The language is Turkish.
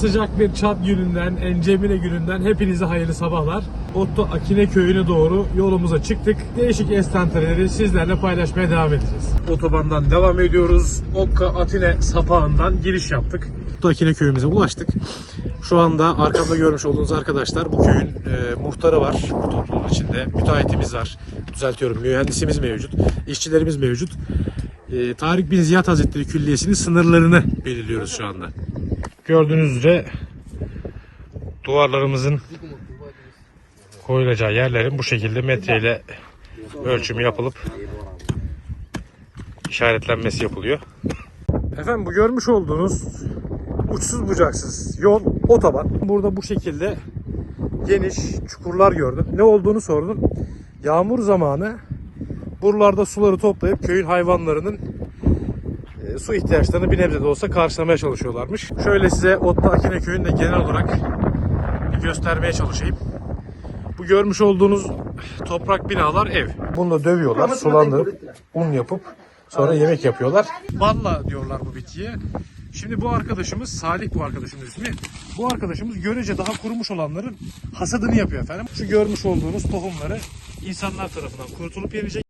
Sıcak bir çat gününden, Encemine gününden hepinize hayırlı sabahlar. Otto Akine köyüne doğru yolumuza çıktık. Değişik estanteleri sizlerle paylaşmaya devam edeceğiz. Otobandan devam ediyoruz. Okka Atine sapağından giriş yaptık. Otto Akine köyümüze ulaştık. Şu anda arkamda görmüş olduğunuz arkadaşlar bu köyün e, muhtarı var bu topluluğun içinde. Müteahhitimiz var. Düzeltiyorum mühendisimiz mevcut. işçilerimiz mevcut. E, Tarık bin Ziyad Hazretleri Külliyesi'nin sınırlarını belirliyoruz şu anda. Gördüğünüz üzere duvarlarımızın koyulacağı yerlerin bu şekilde metreyle ölçümü yapılıp işaretlenmesi yapılıyor. Efendim bu görmüş olduğunuz uçsuz bucaksız yol otoban. Burada bu şekilde geniş çukurlar gördüm. Ne olduğunu sordum. Yağmur zamanı buralarda suları toplayıp köyün hayvanlarının su ihtiyaçlarını bir nebze de olsa karşılamaya çalışıyorlarmış. Şöyle size Otlu Akine köyünü de genel olarak bir göstermeye çalışayım. Bu görmüş olduğunuz toprak binalar ev. Bunu da dövüyorlar, sulandırıp un yapıp sonra yemek yapıyorlar. Balla diyorlar bu bitkiye. Şimdi bu arkadaşımız, Salih bu arkadaşımız ismi. Bu arkadaşımız görece daha kurumuş olanların hasadını yapıyor efendim. Şu görmüş olduğunuz tohumları insanlar tarafından kurutulup yenecek.